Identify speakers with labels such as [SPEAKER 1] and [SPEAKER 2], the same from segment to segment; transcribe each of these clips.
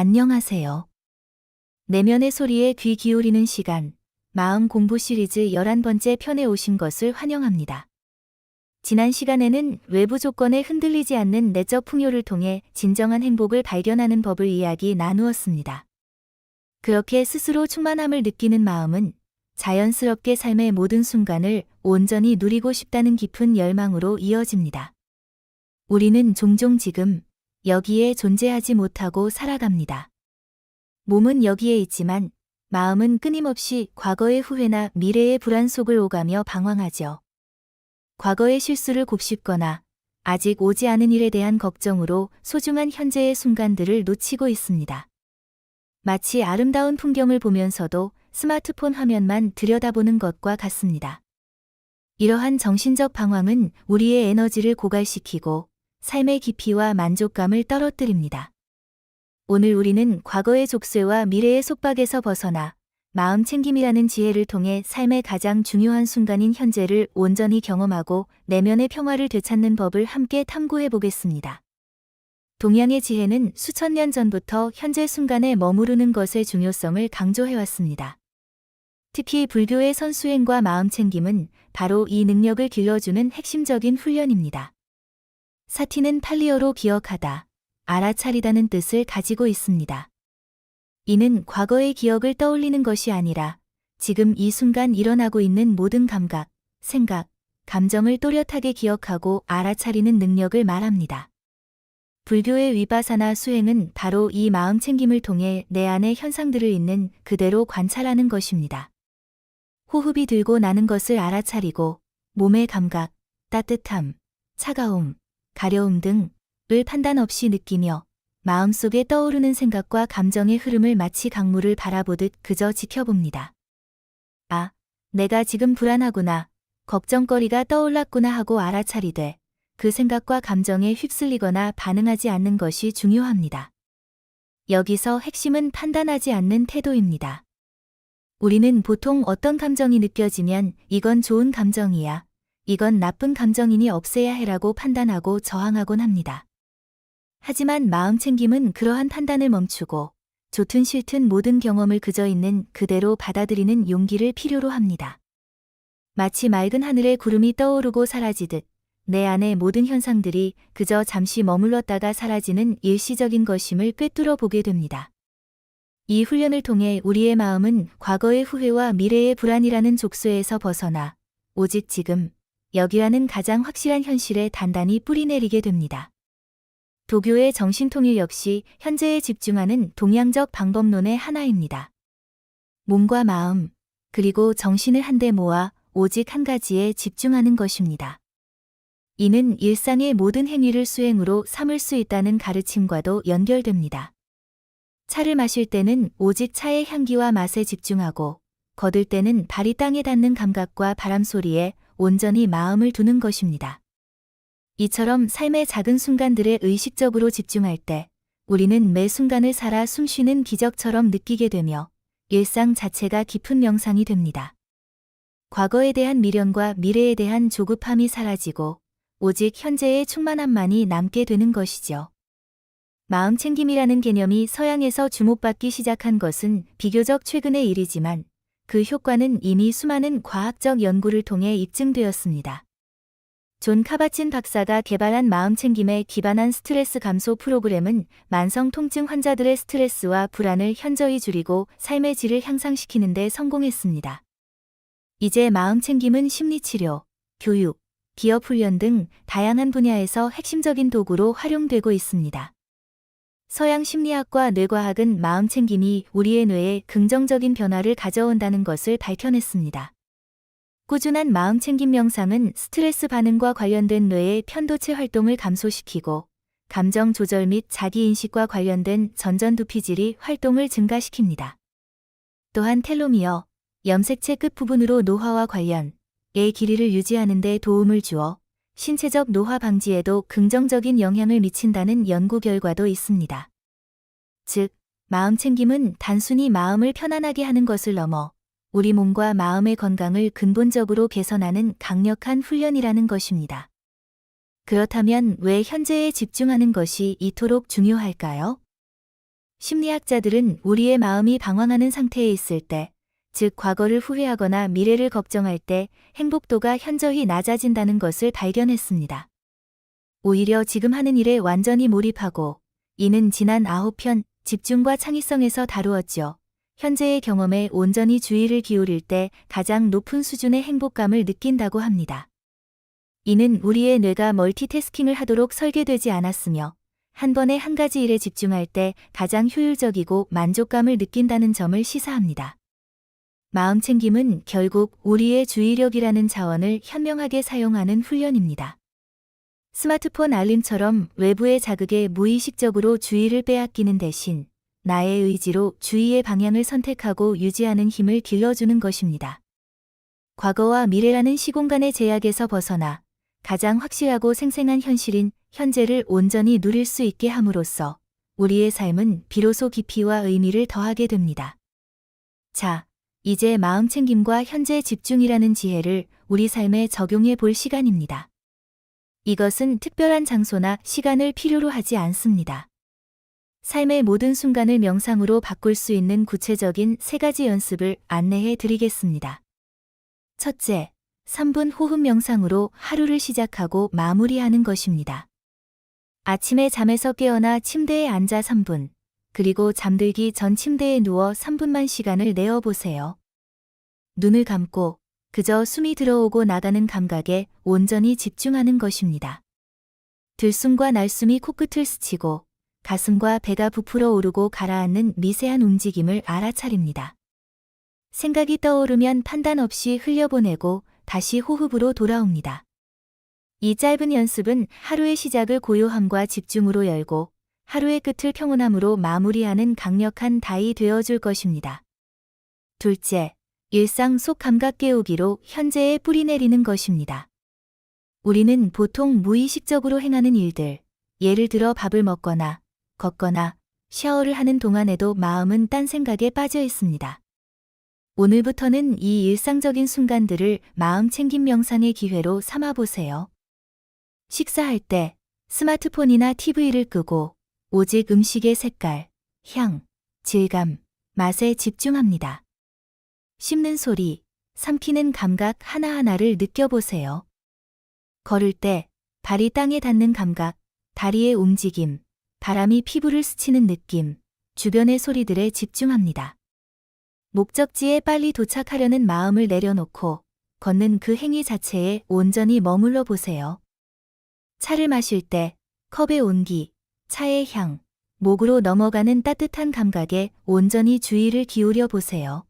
[SPEAKER 1] 안녕하세요. 내면의 소리에 귀 기울이는 시간, 마음 공부 시리즈 11번째 편에 오신 것을 환영합니다. 지난 시간에는 외부 조건에 흔들리지 않는 내적 풍요를 통해 진정한 행복을 발견하는 법을 이야기 나누었습니다. 그렇게 스스로 충만함을 느끼는 마음은 자연스럽게 삶의 모든 순간을 온전히 누리고 싶다는 깊은 열망으로 이어집니다. 우리는 종종 지금 여기에 존재하지 못하고 살아갑니다. 몸은 여기에 있지만 마음은 끊임없이 과거의 후회나 미래의 불안 속을 오가며 방황하죠. 과거의 실수를 곱씹거나 아직 오지 않은 일에 대한 걱정으로 소중한 현재의 순간들을 놓치고 있습니다. 마치 아름다운 풍경을 보면서도 스마트폰 화면만 들여다보는 것과 같습니다. 이러한 정신적 방황은 우리의 에너지를 고갈시키고 삶의 깊이와 만족감을 떨어뜨립니다. 오늘 우리는 과거의 족쇄와 미래의 속박에서 벗어나 마음 챙김이라는 지혜를 통해 삶의 가장 중요한 순간인 현재를 온전히 경험하고 내면의 평화를 되찾는 법을 함께 탐구해 보겠습니다. 동양의 지혜는 수천 년 전부터 현재 순간에 머무르는 것의 중요성을 강조해 왔습니다. 특히 불교의 선수행과 마음 챙김은 바로 이 능력을 길러주는 핵심적인 훈련입니다. 사티는 팔리어로 기억하다, 알아차리다는 뜻을 가지고 있습니다. 이는 과거의 기억을 떠올리는 것이 아니라 지금 이 순간 일어나고 있는 모든 감각, 생각, 감정을 또렷하게 기억하고 알아차리는 능력을 말합니다. 불교의 위바사나 수행은 바로 이 마음 챙김을 통해 내 안의 현상들을 있는 그대로 관찰하는 것입니다. 호흡이 들고 나는 것을 알아차리고 몸의 감각, 따뜻함, 차가움, 가려움 등을 판단 없이 느끼며 마음속에 떠오르는 생각과 감정의 흐름을 마치 강물을 바라보듯 그저 지켜봅니다. 아, 내가 지금 불안하구나, 걱정거리가 떠올랐구나 하고 알아차리되 그 생각과 감정에 휩쓸리거나 반응하지 않는 것이 중요합니다. 여기서 핵심은 판단하지 않는 태도입니다. 우리는 보통 어떤 감정이 느껴지면 이건 좋은 감정이야, 이건 나쁜 감정이니 없애야 해라고 판단하고 저항하곤 합니다. 하지만 마음 챙김은 그러한 판단을 멈추고 좋든 싫든 모든 경험을 그저 있는 그대로 받아들이는 용기를 필요로 합니다. 마치 맑은 하늘에 구름이 떠오르고 사라지듯 내 안의 모든 현상들이 그저 잠시 머물렀다가 사라지는 일시적인 것임을 꿰뚫어 보게 됩니다. 이 훈련을 통해 우리의 마음은 과거의 후회와 미래의 불안이라는 족쇄에서 벗어나 오직 지금 여기라는 가장 확실한 현실에 단단히 뿌리내리게 됩니다. 도교의 정신통일 역시 현재에 집중하는 동양적 방법론의 하나입니다. 몸과 마음, 그리고 정신을 한데 모아 오직 한 가지에 집중하는 것입니다. 이는 일상의 모든 행위를 수행으로 삼을 수 있다는 가르침과도 연결됩니다. 차를 마실 때는 오직 차의 향기와 맛에 집중하고, 거들 때는 발이 땅에 닿는 감각과 바람 소리에 온전히 마음을 두는 것입니다. 이처럼 삶의 작은 순간들에 의식적으로 집중할 때 우리는 매 순간을 살아 숨쉬는 기적처럼 느끼게 되며 일상 자체가 깊은 명상이 됩니다. 과거에 대한 미련과 미래에 대한 조급함이 사라지고 오직 현재의 충만함만이 남게 되는 것이죠. 마음 챙김이라는 개념이 서양에서 주목받기 시작한 것은 비교적 최근의 일이지만 그 효과는 이미 수많은 과학적 연구를 통해 입증되었습니다. 존 카바친 박사가 개발한 마음챙김에 기반한 스트레스 감소 프로그램은 만성 통증 환자들의 스트레스와 불안을 현저히 줄이고 삶의 질을 향상시키는 데 성공했습니다. 이제 마음챙김은 심리치료, 교육, 기업 훈련 등 다양한 분야에서 핵심적인 도구로 활용되고 있습니다. 서양 심리학과 뇌과학은 마음 챙김이 우리의 뇌에 긍정적인 변화를 가져온다는 것을 밝혀냈습니다. 꾸준한 마음 챙김 명상은 스트레스 반응과 관련된 뇌의 편도체 활동을 감소시키고 감정 조절 및 자기인식과 관련된 전전두피질이 활동을 증가시킵니다. 또한 텔로미어, 염색체 끝부분으로 노화와 관련의 길이를 유지하는 데 도움을 주어 신체적 노화 방지에도 긍정적인 영향을 미친다는 연구 결과도 있습니다. 즉, 마음 챙김은 단순히 마음을 편안하게 하는 것을 넘어 우리 몸과 마음의 건강을 근본적으로 개선하는 강력한 훈련이라는 것입니다. 그렇다면 왜 현재에 집중하는 것이 이토록 중요할까요? 심리학자들은 우리의 마음이 방황하는 상태에 있을 때, 즉 과거를 후회하거나 미래를 걱정할 때 행복도가 현저히 낮아진다는 것을 발견했습니다. 오히려 지금 하는 일에 완전히 몰입하고, 이는 지난 9편 집중과 창의성에서 다루었죠. 현재의 경험에 온전히 주의를 기울일 때 가장 높은 수준의 행복감을 느낀다고 합니다. 이는 우리의 뇌가 멀티태스킹을 하도록 설계되지 않았으며 한 번에 한 가지 일에 집중할 때 가장 효율적이고 만족감을 느낀다는 점을 시사합니다. 마음 챙김은 결국 우리의 주의력이라는 자원을 현명하게 사용하는 훈련입니다. 스마트폰 알림처럼 외부의 자극에 무의식적으로 주의를 빼앗기는 대신 나의 의지로 주의의 방향을 선택하고 유지하는 힘을 길러주는 것입니다. 과거와 미래라는 시공간의 제약에서 벗어나 가장 확실하고 생생한 현실인 현재를 온전히 누릴 수 있게 함으로써 우리의 삶은 비로소 깊이와 의미를 더하게 됩니다. 자, 이제 마음 챙김과 현재 집중이라는 지혜를 우리 삶에 적용해 볼 시간입니다. 이것은 특별한 장소나 시간을 필요로 하지 않습니다. 삶의 모든 순간을 명상으로 바꿀 수 있는 구체적인 세 가지 연습을 안내해 드리겠습니다. 첫째, 3분 호흡 명상으로 하루를 시작하고 마무리하는 것입니다. 아침에 잠에서 깨어나 침대에 앉아 3분, 그리고 잠들기 전 침대에 누워 3분만 시간을 내어 보세요. 눈을 감고 그저 숨이 들어오고 나가는 감각에 온전히 집중하는 것입니다. 들숨과 날숨이 코끝을 스치고 가슴과 배가 부풀어 오르고 가라앉는 미세한 움직임을 알아차립니다. 생각이 떠오르면 판단 없이 흘려보내고 다시 호흡으로 돌아옵니다. 이 짧은 연습은 하루의 시작을 고요함과 집중으로 열고 하루의 끝을 평온함으로 마무리하는 강력한 다이 되어줄 것입니다. 둘째, 일상 속 감각 깨우기로 현재에 뿌리 내리는 것입니다. 우리는 보통 무의식적으로 행하는 일들, 예를 들어 밥을 먹거나, 걷거나, 샤워를 하는 동안에도 마음은 딴 생각에 빠져 있습니다. 오늘부터는 이 일상적인 순간들을 마음 챙김 명상의 기회로 삼아 보세요. 식사할 때 스마트폰이나 TV를 끄고 오직 음식의 색깔, 향, 질감, 맛에 집중합니다. 씹는 소리, 삼키는 감각 하나하나를 느껴보세요. 걸을 때 발이 땅에 닿는 감각, 다리의 움직임, 바람이 피부를 스치는 느낌, 주변의 소리들에 집중합니다. 목적지에 빨리 도착하려는 마음을 내려놓고 걷는 그 행위 자체에 온전히 머물러 보세요. 차를 마실 때 컵의 온기, 차의 향, 목으로 넘어가는 따뜻한 감각에 온전히 주의를 기울여 보세요.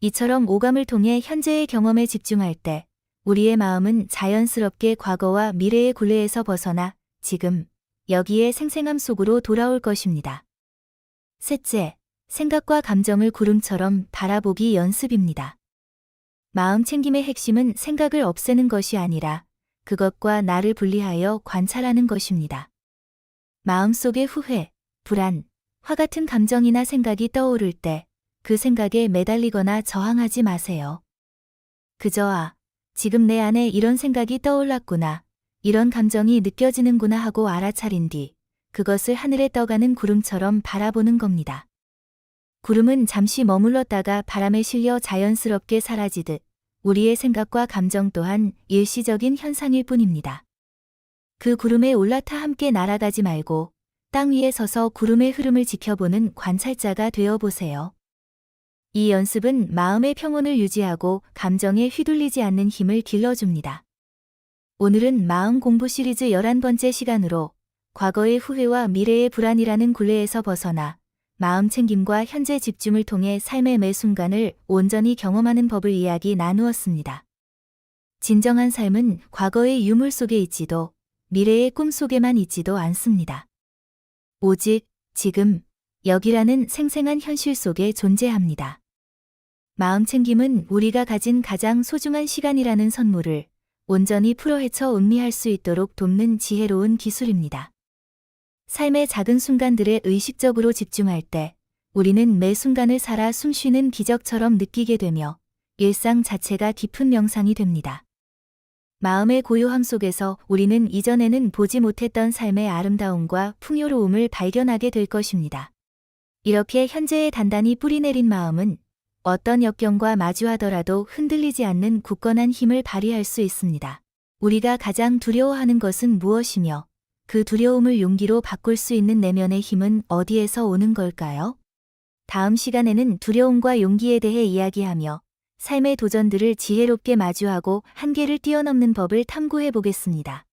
[SPEAKER 1] 이처럼 오감을 통해 현재의 경험에 집중할 때 우리의 마음은 자연스럽게 과거와 미래의 굴레에서 벗어나 지금 여기에 생생함 속으로 돌아올 것입니다. 셋째, 생각과 감정을 구름처럼 바라보기 연습입니다. 마음 챙김의 핵심은 생각을 없애는 것이 아니라 그것과 나를 분리하여 관찰하는 것입니다. 마음속의 후회, 불안, 화 같은 감정이나 생각이 떠오를 때 그 생각에 매달리거나 저항하지 마세요. 그저 아, 지금 내 안에 이런 생각이 떠올랐구나, 이런 감정이 느껴지는구나 하고 알아차린 뒤 그것을 하늘에 떠가는 구름처럼 바라보는 겁니다. 구름은 잠시 머물렀다가 바람에 실려 자연스럽게 사라지듯 우리의 생각과 감정 또한 일시적인 현상일 뿐입니다. 그 구름에 올라타 함께 날아가지 말고 땅 위에 서서 구름의 흐름을 지켜보는 관찰자가 되어 보세요. 이 연습은 마음의 평온을 유지하고 감정에 휘둘리지 않는 힘을 길러줍니다. 오늘은 마음 공부 시리즈 11번째 시간으로 과거의 후회와 미래의 불안이라는 굴레에서 벗어나 마음 챙김과 현재 집중을 통해 삶의 매 순간을 온전히 경험하는 법을 이야기 나누었습니다. 진정한 삶은 과거의 유물 속에 있지도 미래의 꿈 속에만 있지도 않습니다. 오직 지금 여기라는 생생한 현실 속에 존재합니다. 마음 챙김은 우리가 가진 가장 소중한 시간이라는 선물을 온전히 풀어헤쳐 음미할 수 있도록 돕는 지혜로운 기술입니다. 삶의 작은 순간들에 의식적으로 집중할 때 우리는 매 순간을 살아 숨쉬는 기적처럼 느끼게 되며 일상 자체가 깊은 명상이 됩니다. 마음의 고요함 속에서 우리는 이전에는 보지 못했던 삶의 아름다움과 풍요로움을 발견하게 될 것입니다. 이렇게 현재에 단단히 뿌리내린 마음은 어떤 역경과 마주하더라도 흔들리지 않는 굳건한 힘을 발휘할 수 있습니다. 우리가 가장 두려워하는 것은 무엇이며 그 두려움을 용기로 바꿀 수 있는 내면의 힘은 어디에서 오는 걸까요? 다음 시간에는 두려움과 용기에 대해 이야기하며 삶의 도전들을 지혜롭게 마주하고 한계를 뛰어넘는 법을 탐구해 보겠습니다.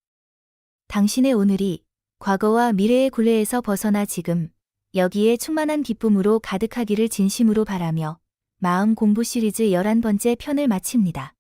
[SPEAKER 1] 당신의 오늘이 과거와 미래의 굴레에서 벗어나 지금 여기에 충만한 기쁨으로 가득하기를 진심으로 바라며 마음 공부 시리즈 11번째 편을 마칩니다.